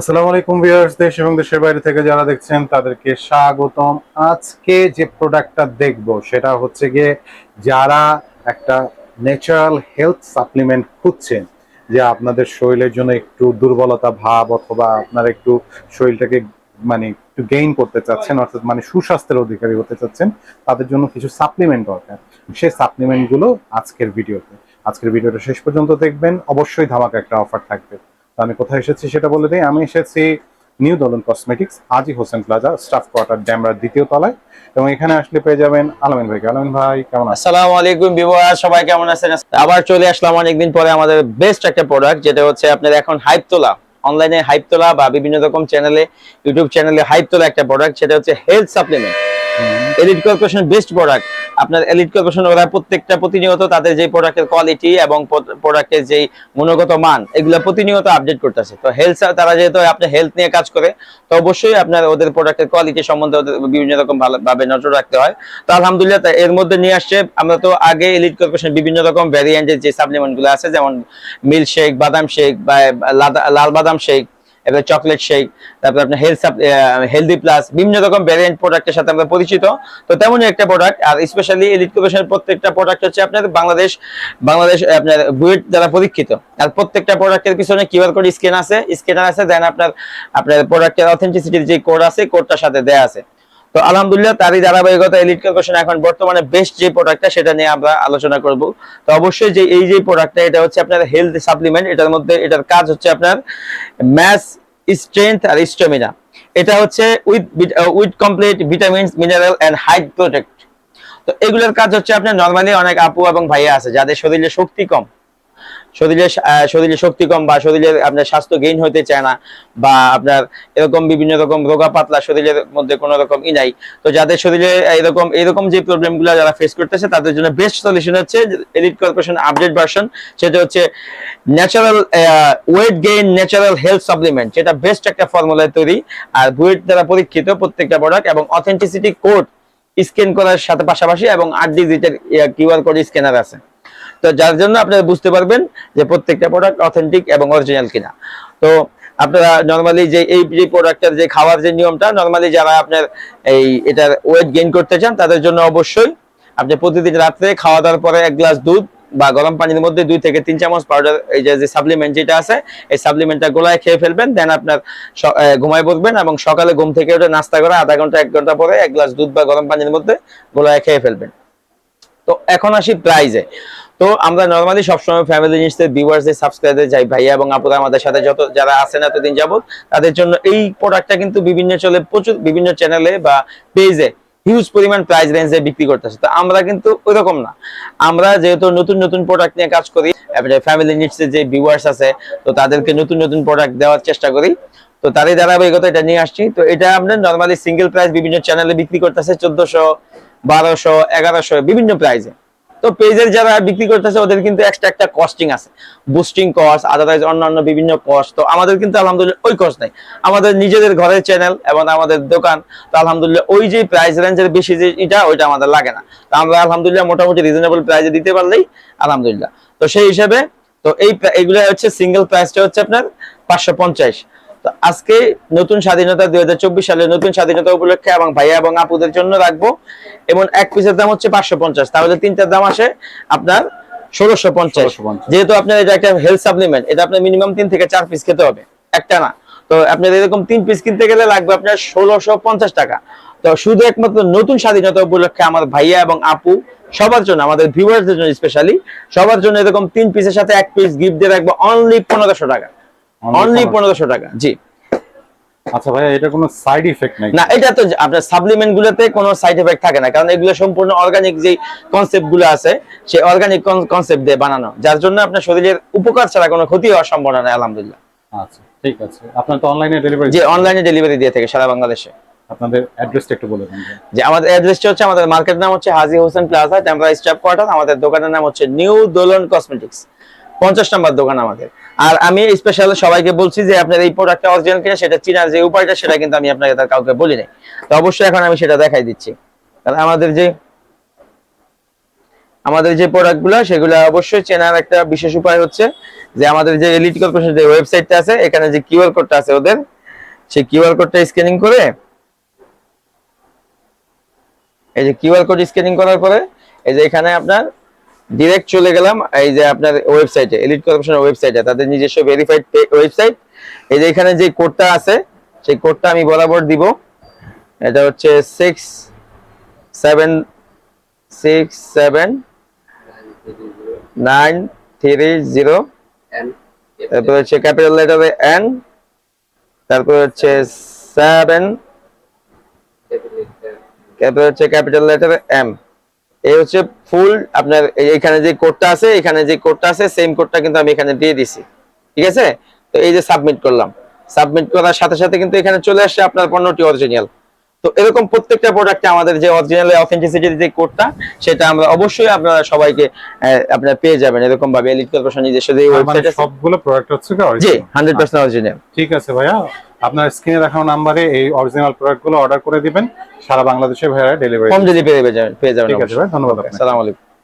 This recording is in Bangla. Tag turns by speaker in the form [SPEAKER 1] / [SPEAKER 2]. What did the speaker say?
[SPEAKER 1] আসসালামু আলাইকুম ভিউয়ার্স দেশ এবং দেশের বাইরে থেকে যারা দেখছেন তাদেরকে স্বাগতম। আজকে যে প্রোডাক্টটা দেখব সেটা হচ্ছে গিয়ে যারা একটা ন্যাচারাল হেলথ সাপ্লিমেন্ট খুঁজছেন যে আপনাদের শরীরের জন্য একটু দুর্বলতা ভাব অথবা আপনারা একটু শরীরটাকে মানে একটু গেইন করতে চাচ্ছেন অর্থাৎ মানে সুস্বাস্থ্যের অধিকারী হতে চাচ্ছেন তাদের জন্য কিছু সাপ্লিমেন্ট দরকার। সেই সাপ্লিমেন্টগুলো আজকের ভিডিওতে। আজকের ভিডিওটা শেষ পর্যন্ত দেখবেন অবশ্যই ধামাকা একটা অফার থাকবে। আমি কোথায় এসেছি সেটা বলে দিই। আমি এসেছি new Dolon cosmetics Haji Hossain plaza, staff quarter ড্যামরার দ্বিতীয় তলায়। এবং এখানে আসলে পেয়ে যাবেন আলমিন ভাই আলমিন ভাই, কেমন
[SPEAKER 2] আসসালামু আলাইকুম বিবাহ সবাই কেমন আছেন? আবার চলে আসলাম অনেকদিন পরে আমাদের বেস্ট একটা প্রোডাক্ট যেটা হচ্ছে আপনার এখন হাইপ তোলা। অনলাইনে হাইপ তোলা বা বিভিন্ন রকম চ্যানেলে ইউটিউব চ্যানেলে হাইপ তোলা একটা প্রোডাক্ট সেটা হচ্ছে health supplement elite corporation best product আপনার এলিট কর্পোরেশন ওরা প্রত্যেকটা প্রতিনিয়ত তাদের যে প্রোডাক্টের কোয়ালিটি এবং প্রোডাক্টের যে গুণগত মান, এগুলো প্রতিনিয়ত আপডেট করতেছে। তো হেলথ তারা যেহেতু আপনার হেলথ নিয়ে কাজ করে, তো অবশ্যই আপনার ওদের প্রোডাক্টের কোয়ালিটি সম্বন্ধে ওদের বিভিন্ন রকম ভালো- ভাবে নজর রাখতে হয়। তো আলহামদুলিল্লাহ এর মধ্যে নিয়ে আসছে, আমরা তো আগে এলিট কর্পোরেশন বিভিন্ন রকম ভ্যারিয়েন্টের যে সাপ্লিমেন্টগুলো আছে, যেমন মিল্ক শেক বাদাম শেক বা লাল বাদাম শেক এবার চকলেট শেক তারপর আপনার হেলথ হেলদি প্লাস বিভিন্ন রকম ভ্যারিয়েন্ট প্রোডাক্টের সাথে আমরা পরিচিত। তো তেমনই একটা প্রোডাক্ট আর স্পেশালি এলিট কর্পোরেশনের প্রত্যেকটা প্রোডাক্ট হচ্ছে আপনার বাংলাদেশ বাংলাদেশ আপনার বুয়েট দ্বারা পরীক্ষিত। আর প্রত্যেকটা প্রোডাক্টের পিছনে কিউআর কোড স্ক্যান আছে স্ক্যানার আছে দেন আপনার আপনার প্রোডাক্টের অথেন্টিসিটির যে কোড আছে কোডটার সাথে দেয়া আছে। তো আলহামদুলিল্লাহ তারই ধারাবাহিকতা এলিট কর্পোরেশন এখন বর্তমানে বেস্ট যে প্রোডাক্টটা সেটা নিয়ে আমরা আলোচনা করব। তো অবশ্যই যে এই যে প্রোডাক্টটা এটা হচ্ছে আপনার হেলথ সাপ্লিমেন্ট এটার মধ্যে, এটার কাজ হচ্ছে আপনার ম্যাস স্ট্রেংথ আর স্টেমিনা এটা হচ্ছে with with complete vitamins mineral and height protect তো এগুলোর কাজ হচ্ছে আপনার নর্মালি অনেক আপু এবং ভাইয়া আছে, যাদের শরীরে শক্তি কম। শরীরে শরীরে শক্তি কম বা শরীরে আপনার স্বাস্থ্য গেইন হতে চায় না বা আপনার এরকম বিভিন্ন রকম রোগা পাতলা শরীরের মধ্যে কোনো রকম ই নাই। তো যাদের শরীরে এরকম এরকম যে প্রবলেমগুলো যারা ফেস করতেছে, তাদের জন্য বেস্ট সলিউশন হচ্ছে এলিট কর্পোরেশন আপডেট ভার্সন সেটা হচ্ছে natural weight gain natural health supplement যেটা বেস্ট একটা ফর্মুলায় তৈরি। আর বুয়েট দ্বারা পরীক্ষিত প্রত্যেকটা প্রোডাক্ট এবং অথেন্টিসিটি কোড স্ক্যান করার সাথে পাশাপাশি এবং আট ডিজিটের কিউআর কোড স্ক্যানার আছে। তো যার জন্য আপনারা বুঝতে পারবেন যে প্রত্যেকটা প্রোডাক্ট অথেন্টিক এবং অরিজিনাল কিনা। তো আপনারা নর্মালি যে এই যে প্রোডাক্টের যে খাওয়ার যে নিয়মটা নর্মালি যারা আপনার এই এটার ওয়েট গেইন করতে চান, তাদের জন্য অবশ্যই আপনি প্রতিদিন রাত্রে খাওয়া দাওয়ার পরে এক গ্লাস দুধ বা গরম পানির মধ্যে দুই থেকে তিন চামচ পাউডার এই যে সাপ্লিমেন্ট যেটা আছে, এই সাপ্লিমেন্টটা গোলায় খেয়ে ফেলবেন দেন আপনার ঘুমায় পড়বেন এবং সকালে ঘুম থেকে উঠে নাস্তা করে আধা ঘণ্টা, এক ঘণ্টা পরে এক গ্লাস দুধ বা গরম পানির মধ্যে গোলায় খেয়ে ফেলবেন। তো এখন আসি প্রাইজে তো আমরা নর্মালি সবসময় ফ্যামিলি নিউজের ভিউয়ার্সদের সাবস্ক্রাইবার যাই। ভাইয়া এবং আপুরা আমাদের সাথে যত যারা আছেন এতদিন যাবত তাদের জন্য এই প্রোডাক্টটা কিন্তু বিভিন্ন চলে প্রচুর বিভিন্ন চ্যানেলে বা পেজে হিউজ পরিমাণ প্রাইস রেঞ্জে বিক্রি করতেছে। তো আমরা কিন্তু ওইরকম না। আমরা যেহেতু নতুন নতুন প্রোডাক্ট নিয়ে কাজ করি ফ্যামিলি নিডসের যে ভিউয়ার্স আছে, তো তাদেরকে নতুন নতুন প্রোডাক্ট দেওয়ার চেষ্টা করি। তো তারই ধারাবাহিকতা এটা নিয়ে আসছি। তো এটা আমরা নর্মালি সিঙ্গেল প্রাইস বিভিন্ন চ্যানেলে বিক্রি করতেছে চোদ্দশো, বারোশো, এগারোশো বিভিন্ন প্রাইসে তো পেজের যারা বিক্রি করতেছে, ওদের কিন্তু এক্সট্রা একটা কস্টিং আছে। বুস্টিং কস্ট আদারওয়াইজ অন্যান্য বিভিন্ন কস্ট তো আমাদের কিন্তু আলহামদুলিল্লাহ ওই কস্ট নাই। আমাদের নিজেদের ঘরের চ্যানেল এবং আমাদের দোকান, তো আলহামদুলিল্লাহ ওই যে প্রাইস রেঞ্জের বেশি যে এটা, ওইটা আমাদের লাগে না। তো আমরা আলহামদুলিল্লাহ মোটামুটি রিজনেবল প্রাইসে দিতে পারলেই আলহামদুলিল্লাহ। তো সেই হিসাবে, তো এই এইগুলো হচ্ছে সিঙ্গেল প্রাইসটা হচ্ছে আপনার পাঁচশো পঞ্চাশ। তো আজকে নতুন স্বাধীনতা দুই হাজার চব্বিশ সালের নতুন স্বাধীনতা উপলক্ষে এবং ভাইয়া এবং আপুদের জন্য রাখব। এবং এক পিসের দাম হচ্ছে পাঁচশো পঞ্চাশ। তাহলে তিনটার দাম আসে আপনার ষোলোশো পঞ্চাশ। যেহেতু আপনার এটা একটা হেলথ সাপ্লিমেন্ট এটা আপনার মিনিমাম তিন থেকে চার পিস খেতে হবে। একটা না। তো আপনার এরকম তিন পিস কিনতে গেলে লাগবে আপনার ষোলোশো পঞ্চাশ টাকা। তো শুধু একমাত্র নতুন স্বাধীনতা উপলক্ষে আমার ভাইয়া এবং আপু সবার জন্য আমাদের ভিউয়ার্সদের জন্য স্পেশালি সবার জন্য এরকম তিন পিসের সাথে এক পিস গিফট দিয়ে রাখব অনলি পনেরোশো টাকা। অনলি পনেরোশো টাকা। জি।
[SPEAKER 1] আচ্ছা ভাইয়া এটা কোনো সাইড ইফেক্ট নাই
[SPEAKER 2] না এটা তো আপনার সাপ্লিমেন্ট গুলোতে কোনো সাইড এফেক্ট থাকে না কারণ এগুলো সম্পূর্ণ অর্গানিক যে কনসেপ্টগুলো আছে সেই অর্গানিক কনসেপ্ট দিয়ে বানানো যার জন্য আপনার শরীরের উপকার ছাড়া কোনো ক্ষতি হওয়ার সম্ভাবনা নেই আলহামদুলিল্লাহ।
[SPEAKER 1] আচ্ছা ঠিক আছে। আপনার তো অনলাইনে ডেলিভারি
[SPEAKER 2] যে অনলাইনে ডেলিভারি দিয়ে থাকে সারা বাংলাদেশে।
[SPEAKER 1] আপনাদের অ্যাড্রেসটা একটু বলে দেন।
[SPEAKER 2] যে আমাদের অ্যাড্রেসটা হচ্ছে আমাদের মার্কেট নাম হচ্ছে Haji Hossain plaza temporary staff quarter আমাদের দোকানের নাম হচ্ছে নিউ দোলন কসমেটিক্স পঞ্চাশ নাম্বার দোকান আমাদের। আর আমি স্পেশাল সবাইকে বলছি যে আপনার এই প্রোডাক্টটা অরিজিনাল কিনা, সেটা চিনার যে উপায়টা, সেটা কিন্তু আমি আপনাকে তার কাউকে বলি নাই। তো অবশ্যই এখন আমি সেটা দেখাই দিচ্ছি। কারণ আমাদের যে আমাদের যে প্রোডাক্টগুলো সেগুলো অবশ্যই চেনার একটা বিশেষ উপায় হচ্ছে যে আমাদের যে এলিট কর্পোরেশন যে ওয়েবসাইটটা আছে, এখানে যে কিউআর কোডটা আছে ওদের, সেই কিউআর কোডটা স্ক্যানিং করে, এই যে কিউআর কোড স্ক্যানিং করার পরে, এই যে এখানে আপনার ডিরেক্ট চলে গেলাম এই যে আপনার ওয়েবসাইটে এলিট কর্পোরেশনের ওয়েবসাইটে তাদের নিজস্ব ভেরিফাইড ওয়েবসাইট এই যে এখানে যে কোডটা আছে সেই কোডটা আমি বরাবর দিব। এটা হচ্ছে six seven six seven nine three zero তারপর হচ্ছে ক্যাপিটাল লেটারে এন তারপর হচ্ছে সেভেন তারপর হচ্ছে ক্যাপিটাল লেটারে এম এই হচ্ছে ফুল আপনার এইখানে যে কোডটা আছে, এখানে যে কোডটা আছে সেম কোডটা কিন্তু আমি এখানে দিয়ে দিছি। ঠিক আছে? তো এই যে সাবমিট করলাম। সাবমিট করার সাথে সাথে কিন্তু এখানে চলে আসছে আপনার পণ্যটি অরিজিনাল তো এরকম প্রত্যেকটা প্রোডাক্টে আমাদের যে অরিজিনাল অথেন্টিসিটির যে কোডটা সেটা আমরা অবশ্যই আপনারা সবাইকে আপনারা পেয়ে যাবেন। এরকম ভাবে এলিট কর্পোরেশন নিজস্ব যে
[SPEAKER 1] ওয়েবসাইটে মানে
[SPEAKER 2] আছে।
[SPEAKER 1] সবগুলো প্রোডাক্ট হচ্ছে কি
[SPEAKER 2] জি
[SPEAKER 1] original?
[SPEAKER 2] হান্ড্রেড পার্সেন্ট অরিজিনাল
[SPEAKER 1] ঠিক আছে ভাইয়া। আপনার স্ক্রিনে দেখানো নম্বরে এই অরিজিনাল প্রোডাক্টগুলো অর্ডার করে দিবেন। সারা বাংলাদেশে ভাইয়া ডেলিভারি
[SPEAKER 2] হোম ডেলিভারি পেয়ে যাবেন পেয়ে যাবেন
[SPEAKER 1] ঠিক আছে ভাই ধন্যবাদ আপনাকে।
[SPEAKER 2] আসসালামু আলাইকুম।